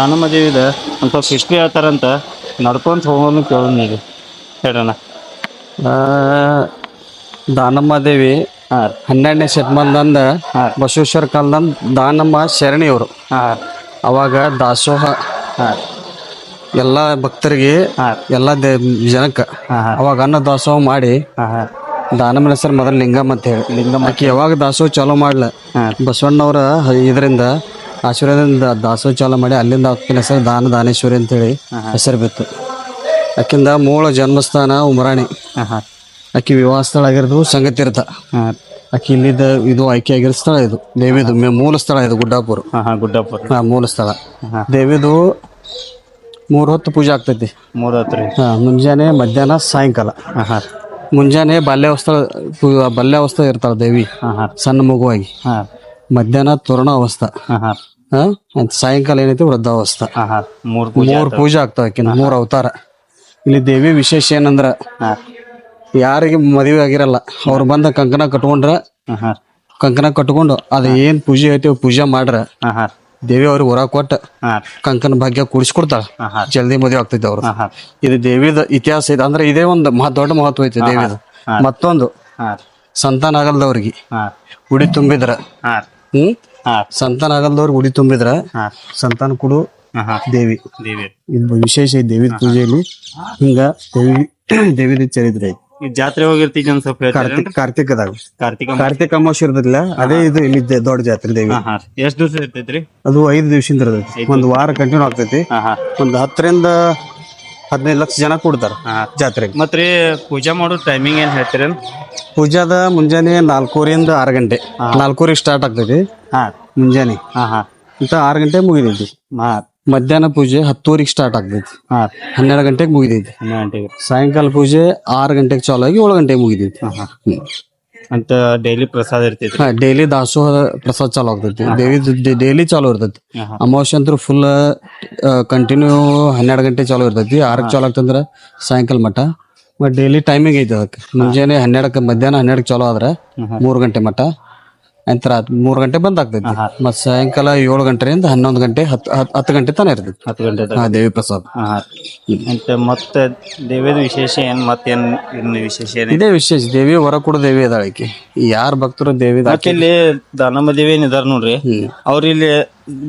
ನಾನು ದೇವಿದ ಇದೆ. ಒಂದು ಸ್ವಲ್ಪ ಹಿಸ್ಟ್ರಿ ಹೇಳ್ತಾರಂತ. ನಡ್ಕೊಂತ ಹೋಗೋನು ಕೇಳೋಣ ಈಗ. ಹೇಳೋಣ ಆ, ದಾನಮ್ಮ ದೇವಿ ಹಾಂ. ಹನ್ನೆರಡನೇ ಶತಮಾನದಂದ ಹಾ. ಬಸವೇಶ್ವರ ಕಾಲದಂದ ದಾನಮ್ಮ ಶರಣಿಯವರು. ಹಾಂ. ಅವಾಗ ದಾಸೋಹ. ಹಾಂ. ಎಲ್ಲ ಭಕ್ತರಿಗೆ ಹಾಂ. ಎಲ್ಲ ದೇ ಜನಕ್ಕೆ ಹಾಂ ಹಾಂ. ಅವಾಗ ಅನ್ನ ದಾಸೋಹ ಮಾಡಿ ಹಾಂ ಹಾಂ. ದಾನಮ್ಮನ ಹೆಸರು ಮೊದಲು ಲಿಂಗಮ್ಮ ಅಂತ ಹೇಳಿ. ಲಿಂಗಮ್ಮ ಆಕಿ ಯಾವಾಗ ದಾಸೋಹ ಚಾಲೂ ಮಾಡ್ಲ? ಹಾಂ. ಬಸವಣ್ಣವರ ಇದರಿಂದ ಆಶೀರ್ವಾದದಿಂದ ದಾಸೋಹ ಚಾಲು ಮಾಡಿ ಅಲ್ಲಿಂದ ಅಕ್ಕಿನ ಹೆಸರು ದಾನ ದಾನೇಶ್ವರಿ ಅಂತೇಳಿ ಹೆಸರು ಬಿತ್ತು. ಆಕಿಂದ ಮೂಲ ಜನ್ಮಸ್ಥಾನ ಉಮರಾಣಿ. ಆಕಿ ವಿವಾಹ ಸ್ಥಳ ಆಗಿರೋದು ಸಂಗತೀರ್ಥ. ಆಕಿ ಇಲ್ಲಿದ್ದ ಇದು ಆಯ್ಕೆ ಆಗಿರೋ ಸ್ಥಳ ಇದು. ದೇವಿದು ಮೇ- ಮೂಲ ಸ್ಥಳ ಇದು ಗುಡ್ಡಾಪುರ. ಹಾಂ ಹಾಂ ಮೂಲ ಸ್ಥಳ. ದೇವಿದು ಮೂರು ಹೊತ್ತು ಪೂಜೆ ಆಗ್ತೈತಿ. ಮೂರು ಹೊತ್ತು ರೀ. ಹಾ ಮುಂಜಾನೆ ಮಧ್ಯಾಹ್ನ ಸಾಯಂಕಾಲ. ಮುಂಜಾನೆ ಬಾಲ್ಯಾವಸ್ಥೆ ಬಾಲ್ಯಾವಸ್ಥ ಇರ್ತಾಳ ದೇವಿ. ಸಣ್ಣ ಮಗುವಾಗಿ. ಮಧ್ಯಾಹ್ನ ತೋರಣ ಅವಸ್ಥಾ ಹಾಂ ಹಾಂ ಹಾ ಮತ್ತ್ ಸಾಯಂಕಾಲ ಏನೈತಿ? ವೃದ್ಧಾವಸ್ಥಾ. ಮೂರ್ ಮೂರು ಪೂಜೆ ಮೂರು ಪೂಜೆ ಆಗ್ತಾವ ಆಕಿನ. ಮೂರು ಅವತಾರ. ಇಲ್ಲಿ ದೇವಿ ವಿಶೇಷ ಏನಂದ್ರ ಯಾರಿಗೆ ಮದುವೆ ಆಗಿರಲ್ಲ. ಅವ್ರು ಬಂದ ಕಂಕಣ ಕಟ್ಕೊಂಡ್ರ ಕಂಕಣ ಕಟ್ಕೊಂಡು ಅದ ಏನ್ ಪೂಜೆ ಐತಿ ಪೂಜೆ ಮಾಡ್ರ ದೇವಿ ಅವ್ರಿಗೆ ಹೊರ ಕೊಟ್ಟ ಕಂಕಣ ಕಂಕನ ಭಾಗ್ಯ ಕೂಡಿಸ್ಕೊಡ್ತಾಳ. ಜಲ್ದಿ ಮದುವೆ ಆಗ್ತೈತಿ ಅವ್ರು. ಇದು ದೇವಿದ ಇತಿಹಾಸ ಇದೆ ಅಂದ್ರೆ ಇದೇ ಒಂದು ಮಹ ದೊಡ್ಡ ಮಹತ್ವ ಐತಿ ದೇವಿದ. ಮತ್ತೊಂದು ಸಂತಾನ ಆಗಲ್ದವ್ರಿಗೆ. ಉಡಿ ತುಂಬಿದ್ರ ಹ್ಮ್? ಸಂತಾನ ಆಗಲ್ದವ್ರಿಗೆ ಉಡಿ ತುಂಬಿದ್ರ ಸಂತಾನ ಕೊಡು ದೇವಿ. ದೇವಿ. ಇದು ವಿಶೇಷ ಐತಿ ದೇವಿ ಪೂಜೆಯಲ್ಲಿ. ಹಿಂಗ ದೇವಿ ದೇವಿದ ಚರಿತ್ರೆ. ಐತಿ ಈ ಜಾತ್ರೆ ಹೋಗಿರ್ತೀವಿ ಸ್ವಲ್ಪ? ಕಾರ್ತಿಕ್ ಕಾರ್ತಿಕದಾಗ. ಕಾರ್ತಿಕ ಕಾರ್ತಿಕ ಅಮಾವಾಸ್ಯೆ ಇರ್ತದಿಲ್ಲ ಅದೇ ಇದು ಇಲ್ಲಿ ದೊಡ್ಡ ಜಾತ್ರೆ ದೇವಿ. ಎಷ್ಟು ದಿವಸ ಇರ್ತೈತ್ರಿ? ಅದು ಐದು ದಿವಸದಿಂದ ಇರ್ತೈತಿ. ಒಂದ್ ವಾರ ಕಂಟಿನ್ಯೂ ಆಗ್ತೈತಿ. ಒಂದ್ ಹತ್ತರಿಂದ ಹದಿನೈದು ಲಕ್ಷ ಜನ ಕೂಡ್ತಾರ ಜಾತ್ರೆಗೆ. ಮತ್ರಿ ಪೂಜಾ ಮಾಡೋ ಟೈಮಿಂಗ್ ಏನ್ ಹೇಳ್ತೀರಿ? ಪೂಜಾದ ಮುಂಜಾನೆ ನಾಲ್ಕೂರಿಂದ ಆರು ಗಂಟೆ. ನಾಲ್ಕೂರಿ ಸ್ಟಾರ್ಟ್ ಆಗ್ತೈತಿ. ಹಾ. ಮುಂಜಾನೆ. ಹಾ ಹಾ. ಇಂತ ಆರು ಗಂಟೆ ಮುಗಿದೈತಿ. ಮಧ್ಯಾಹ್ನ ಪೂಜೆ ಹತ್ತೂರಿಗೆ ಸ್ಟಾರ್ಟ್ ಆಗ್ತೈತಿ. ಹಾ. ಹನ್ನೆರಡು ಗಂಟೆಗೆ ಮುಗಿದೈತಿ. ಹನ್ನೆರಡು ಗಂಟೆಗೆ. ಸಾಯಂಕಾಲ ಪೂಜೆ ಆರು ಗಂಟೆಗೆ ಚಾಲು ಆಗಿ ಏಳು ಗಂಟೆಗೆ ಮುಗಿದೈತಿ. ಅಂತ ಡೈಲಿ ಪ್ರಸಾದ ಇರ್ತೈತಿ ಹಾ ಡೈಲಿ ದಾಸೋಹ ಪ್ರಸಾದ್ ಚಾಲು ಆಗ್ತೈತಿ. ದೇವಿ ಡೈಲಿ ಚಾಲು ಇರ್ತೈತಿ. ಅಮಾವಾಸ್ಯ ಅಂತೂ ಫುಲ್ ಕಂಟಿನ್ಯೂ ಹನ್ನೆರಡು ಗಂಟೆ ಚಾಲು ಇರ್ತೈತಿ. ಆರಕ್ಕೆ ಚಾಲು ಆಗ್ತಂದ್ರ ಸಾಯಂಕಾಲ ಮಟ್ಟ ಬಟ್ ಡೈಲಿ ಟೈಮಿಂಗ್ ಐತಿ ಅದಕ್ಕೆ. ಮುಂಜಾನೆ ಹನ್ನೆರಡಕ್ಕೆ ಮಧ್ಯಾಹ್ನ ಹನ್ನೆರಡಕ್ಕೆ ಚಾಲು ಆದ್ರೆ ಮೂರು ಗಂಟೆ ಮಟ್ಟ ರಾತ್ರಿ ಮೂರು ಗಂಟೆ ಬಂದ್ ಆಗ್ತೈತಿ ಮತ್ ಸಾಯಂಕಾಲ ಏಳು ಗಂಟೆಯಿಂದ ಹನ್ನೊಂದು ಗಂಟೆ ಹತ್ತು ಹತ್ತು- ಗಂಟೆ ತನ ಇರ್ತೈತಿ. ಹತ್ತು ಗಂಟೆ ಹಾ ದೇವಿ ಪ್ರಸಾದ್. ಹಾ ಮತ್ತೆ ದೇವಿದ ವಿಶೇಷ ಏನ್ ಮತ್ತೇನ್ ಇನ್ನು ವಿಶೇಷ ಏನ್ ಇದೇ ವಿಶೇಷ ದೇವಿ ಹೊರ ಕೂಡ ದೇವಿ ಅದಾಳ ಆಕಿ ಯಾರ ಭಕ್ತರು ದೇವಿ ಮತ್ತೆ ಇಲ್ಲಿ ದಾನಮ್ಮ ದೇವಿ ಏನ್ ಇದಾರ ನೋಡ್ರಿ ಅವ್ರ ಇಲ್ಲಿ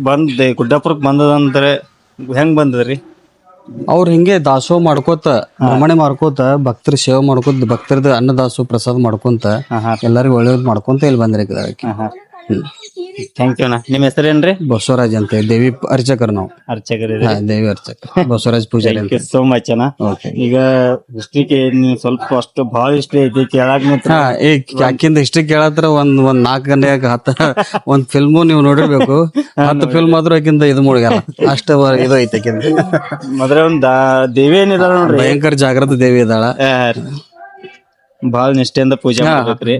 ಬಂದ್ ಗುಡ್ಡಾಪುರಕ್ ಬಂದದಂದ್ರೆ ಹೆಂಗ್ ಬಂದದ್ರಿ? ಅವ್ರು ಹಿಂಗೆ ದಾಸೋಹ ಮಾಡ್ಕೋತ ಭ್ರಮಣೆ ಮಾಡ್ಕೋತ ಭಕ್ತರ ಸೇವೆ ಮಾಡ್ಕೋತ ಭಕ್ತರದ ಅನ್ನ ದಾಸೋಹ ಪ್ರಸಾದ ಮಾಡ್ಕೊಂತ ಎಲ್ಲರಿಗೂ ಒಳ್ಳೇದ್ ಮಾಡ್ಕೊಂತ ಇಲ್ಲಿ ಬಂದ್ರಿ ಥ್ಯಾಂಕ್ ಯು ಅಣ್ಣ. ನಿಮ್ಮ ಹೆಸರೇನ್ರಿ? ಬಸವರಾಜ್ ಅಂತ ಹೇಳಿ. ದೇವಿ ಅರ್ಚಕರು ನಾವು. ಅರ್ಚಕರ್ ಹಾ ದೇವಿ ಅರ್ಚಕ ಬಸವರಾಜ್ ಪೂಜಾರಿ ಥ್ಯಾಂಕ್ ಅಂತ. ಯು ಸೋ ಮಚ್ ಅಣ್ಣ. ಈಗ ಹಿಸ್ಟ್ರಿಗೆ ನೀವು ಸ್ವಲ್ಪ ಅಷ್ಟು ಭಾಳ ಇಷ್ಟ ಐತಿ ಕೇಳಾಕ್ ಮಾತ್ರ. ಹಾ ಈ ಆಕಿಂದ ಇಷ್ಟ ಕೇಳತ್ರ ಒಂದ್ ಒಂದ್ ನಾಲ್ಕು ಗಂಟೆ ಹತ್ತ ಒಂದ್ ಫಿಲ್ಮ್ ನೀವು ನೋಡಿರ್ಬೇಕು. ಹತ್ತು ಫಿಲ್ಮ್ ಆದ್ರೂ ಆಕಿಂದ ಇದು ಮುಳುಗಲ್ಲ ಅಷ್ಟ ವ- ಇದು ಐತೆ ಆಕಿಂದ. ಮದ್ರ ಒಂದ್ ದಾ- ದೇವಿ ಏನಿದಾಳ ನೋಡ್ರಿ? ಭಯಂಕರ ಜಾಗೃತ ದೇವಿ ಇದಾಳ ಭಾಳ ನಿಷ್ಠೆಯಿಂದ ಪೂಜೆ ಮಾಡ್ಬೇಕ್ರಿ.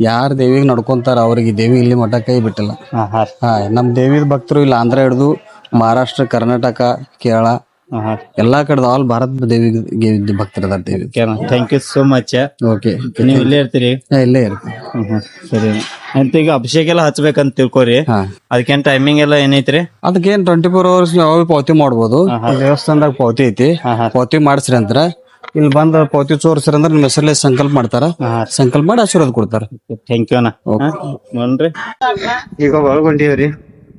ಯಾರ್ ದೇವಿಗೆ ನಡ್ಕೊಂತಾರ ಅವ್ರಿಗೆ ದೇವಿ ಇಲ್ಲಿ ಮಠ ಕೈ ಬಿಟ್ಟಿಲ್ಲ. ಹಾ ಹಾ. ಹಾ ನಮ್ ದೇವಿ ಭಕ್ತರು ಇಲ್ಲಿ ಆಂಧ್ರ ಹಿಡಿದು ಮಹಾರಾಷ್ಟ್ರ ಕರ್ನಾಟಕ ಕೇರಳ ಹಾ ಹಾ. ಎಲ್ಲಾ ಕಡೆ ಆಲ್ ಭಾರತ ದೇವಿ. ಭಕ್ತರದಾರ ದೇವಿ thank you so much okay ನೀವು ಇಲ್ಲೇ ಇರ್ತೀರಿ? ಇಲ್ಲೇ ಇರುತ್ತೆ ಹ್ಮ್ ಹ್ಮ್. ಸರಿ ಅಂತ ಈಗ ಅಭಿಷೇಕ ಎಲ್ಲ ಹಚ್ಬೇಕಂತ ತಿಳ್ಕೊರಿ. ಹಾ. ಅದಕ್ಕೇನ್ ಟೈಮಿಂಗ್ ಎಲ್ಲ ಏನೈತ್ರಿ? ಅದಕ್ಕೇನ್ ಟ್ವೆಂಟಿ ಫೋರ್ ಅವರ್ಸ್ ಯಾವ ಪಾವತಿ ಮಾಡ್ಬೋದು. ದೇವಸ್ಥಾನದಾಗ ಪಾವತಿ ಐತಿ. ಪಾವತಿ ಮಾಡಿಸ್ರಿ ಅಂತಾರ ಇಲ್ಲಿ ಬಂದ ಪಾವತಿ ತೋರಿಸ್ರಿ ಅಂದ್ರೆ ನಿಮ್ಮ ಹೆಸರಲ್ಲೇ ಸಂಕಲ್ಪ ಮಾಡ್ತಾರ. ಸಂಕಲ್ಪ ಮಾಡಿ ಆಶೀರ್ವಾದ ಕೊಡ್ತಾರ. ಥ್ಯಾಂಕ್ ಯು ಅಣ್ಣ? ನೋಡ್ರಿ ಈಗ ಒಳಗೊಂಡಿವ್ರಿ.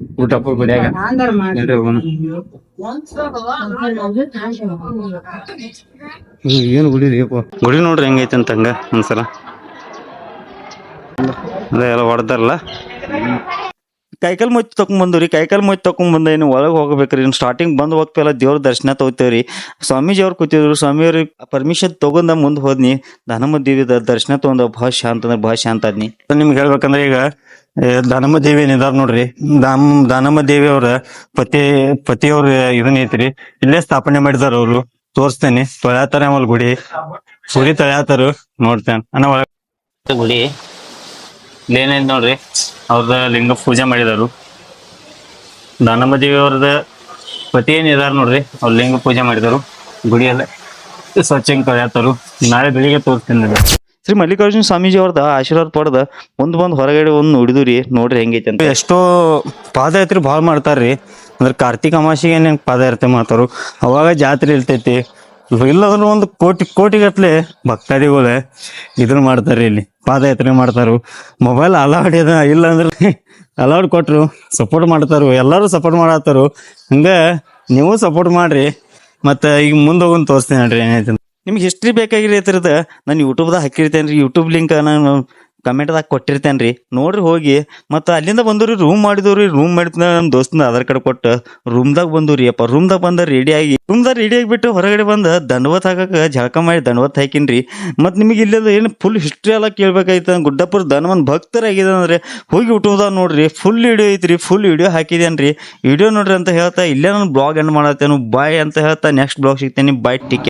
ಊಟ ಊಟಪ್ಪ ಗುಡಿಯಾಗ ಏನ್ ಗುಡಿ ರೀ? ಗುಡಿ ನೋಡ್ರಿ ಹೆಂಗೈತೆ ಅಂತ ಹಂಗ ಒಂದ್ಸಲ. ಅದೇ ಎಲ್ಲ ಹೊಡೆದಾರಲ್ಲ. ಕೈಕಲ್ ಮೊಯ್ತು ತಕೊಂಡ್ ಬಂದ್ರಿ ಕೈಕಲ್ ಮೊಯ್ತು ತಕೊಂಡ್ ಬಂದ ಇನ್ನು ಒಳಗೆ ಹೋಗ್ಬೇಕ್ರಿ. ಇನ್ನು ಸ್ಟಾರ್ಟಿಂಗ್ ಬಂದು ಹೋಗ್ತಿಲ್ಲ ದೇವ್ರ ದರ್ಶನ ತಗೋತೇವ್ರಿ. ಸ್ವಾಮೀಜಿ ಅವ್ರು ಕೂತಿದ್ರು. ಸ್ವಾಮಿಯವ್ರಿಗೆ ಪರ್ಮಿಷನ್ ತಗೊಂಡ ಮುಂದೆ ಹೋದ್ನಿ. ದಾನಮ್ಮ ದೇವಿ ದರ್ಶನ ತಗೊಂಡ ಬಹಳ ಶಾಂತ ಅಂದ್ರೆ ಭಾಳ ಶಾಂತ ಆದ್ನಿ. ನಿಮ್ಗೆ ಹೇಳ್ಬೇಕಂದ್ರೆ ಈಗ ದಾನಮ್ಮ ದೇವಿ ಏನಿದಾರ ನೋಡ್ರಿ. ದಾಮ್ ದಾನಮ್ಮ ದೇವಿ ಅವ್ರ ಪತಿ ಪತಿಯವ್ರ ಇದನ್ನ ಐತ್ರಿ. ಇಲ್ಲೇ ಸ್ಥಾಪನೆ ಮಾಡಿದಾರ ಅವ್ರು. ತೋರಿಸ್ತೇನೆ. ತೊಳ್ಯಾತಾರ ಆಮೇಲೆ ಗುಡಿ. ಗುಡಿ ತೊಳ್ಯಾತಾರು. ನೋಡ್ತೇನೆ. ಅನ್ನ ಒಳಗೆ ಗುಡಿ. ಇಲ್ಲೇನೈತ್ ನೋಡ್ರಿ. ಅವ್ರದ ಲಿಂಗ ಪೂಜೆ ಮಾಡಿದಾರು ದಾನಮ್ಮ ದೇವಿ ಅವ್ರದ ಪತಿ ಇದಾರ ನೋಡ್ರಿ ಅವ್ರ ಲಿಂಗ ಪೂಜೆ ಮಾಡಿದಾರು ಗುಡಿಯಲ್ಲ ಸ್ವಚ್ಛಂಗ್ ತೊಳ್ಯಾತಾರು ನಾಳೆ ಬೆಳಿಗ್ಗೆ ತೋರಿಸ್ತೀನಿ. ಶ್ರೀ ಮಲ್ಲಿಕಾರ್ಜುನ ಸ್ವಾಮೀಜಿ ಅವ್ರದ ಆಶೀರ್ವಾದ ಪಡೆದ ಒಂದ್ ಬಂದ್ ಹೊರಗಡೆ ಒಂದ್ ನೋಡಿದ್ರಿ ನೋಡ್ರಿ ಹೆಂಗೈತೆ ಅಂತ. ಎಷ್ಟೋ ಪಾದಯಾತ್ರೆ ಭಾಳ ಮಾಡ್ತಾರ್ರಿ. ಅಂದ್ರೆ ಕಾರ್ತಿಕ ಅಮಾಸಿಗೆ ಏನೇನು ಪಾದಯಾತ್ರೆ ಮಾಡ್ತಾರು ಅವಾಗ ಜಾತ್ರೆ ಇರ್ತೈತಿ. ಇಲ್ಲಂದ್ರೆ ಒಂದು ಕೋಟಿ, ಕೋಟಿಗಟ್ಲೆ ಭಕ್ತಾದಿಗಳು ಇದನ್ನ ಮಾಡ್ತಾರೆ ಇಲ್ಲಿ. ಪಾದಯಾತ್ರೆ ಮಾಡ್ತಾರು. ಮೊಬೈಲ್ ಅಲೌಡ್ ಇದೆ ಇಲ್ಲಾಂದ್ರೆ ಅಲೌಡ್ ಕೊಟ್ರು ಸಪೋರ್ಟ್ ಮಾಡ್ತಾರು, ಎಲ್ಲರೂ ಸಪೋರ್ಟ್ ಮಾಡತ್ತಾರು. ಹಂಗೆ ನೀವು ಸಪೋರ್ಟ್ ಮಾಡ್ರಿ, ಮತ್ತೆ ಈಗ ಮುಂದೆ ಹೋಗಿ ತೋರಿಸ್ತೀನಿ ನೋಡ್ರಿ ಏನಾಯ್ತು ನಿಮ್ಗೆ ಹಿಸ್ಟ್ರಿ ಬೇಕಾಗಿರಿ ಇದ್ರದ ನಾನು ಯೂಟ್ಯೂಬ್ದಾಗ ಹಾಕಿರ್ತೇನೆ ರೀ ಯೂಟ್ಯೂಬ್ ಲಿಂಕ್ ನಾನು ಕಮೆಂಟ್ದಾಗ ಕೊಟ್ಟಿರ್ತೇನೆ ರೀ ನೋಡ್ರಿ ಹೋಗಿ, ಮತ್ತು ಅಲ್ಲಿಂದ ಬಂದವ್ರಿ ರೂಮ್ ಮಾಡಿದವ್ರಿ ರೂಮ್ ಮಾಡಿದ ನಮ್ಮ ದೋಸ್ತನ ಆಧಾರ್ ಕಾರ್ಡ್ ಕೊಟ್ಟು ರೂಮ್ದಾಗ ಬಂದವ್ರಿ. ಅಪ್ಪ ರೂಮ್ದಾಗ ಬಂದ ರೆಡಿಯಾಗಿ ರೂಮ್ದಾಗ ರೆಡಿಯಾಗಿ ಬಿಟ್ಟು ಹೊರಗಡೆ ಬಂದು ದಂಡವತ್ ಹಾಕಕ್ಕೆ ಜಳಕ ಮಾಡಿ ದಂಡವತ್ ಹಾಕಿನ್ರಿ. ಮತ್ತು ನಿಮಗೆ ಇಲ್ಲದ ಏನು ಫುಲ್ ಹಿಸ್ಟ್ರಿ ಎಲ್ಲ ಕೇಳಬೇಕಾಯ್ತು ಗುಡ್ಡಪ್ಪರ ದನವನ್ ಭಕ್ತರಾಗಿದೆ ಅಂದರೆ ಹೋಗಿ ಹುಟ್ಟುವುದ ನೋಡ್ರಿ. ಫುಲ್ ವಿಡಿಯೋ ಐತ್ರಿ ಫುಲ್ ವಿಡಿಯೋ ಹಾಕಿದೇನ್ರಿ. ವಿಡಿಯೋ ನೋಡ್ರಿ ಅಂತ ಹೇಳ್ತಾ ಇಲ್ಲೇ ನಾನು ಬ್ಲಾಗ್ ಎಂಡ್ ಮಾಡತ್ತೇನು. ಬಾಯ್ ಅಂತ ಹೇಳ್ತಾ ನೆಕ್ಸ್ಟ್ ಬ್ಲಾಗ್ ಸಿಗ್ತೇನೆ. Bye TK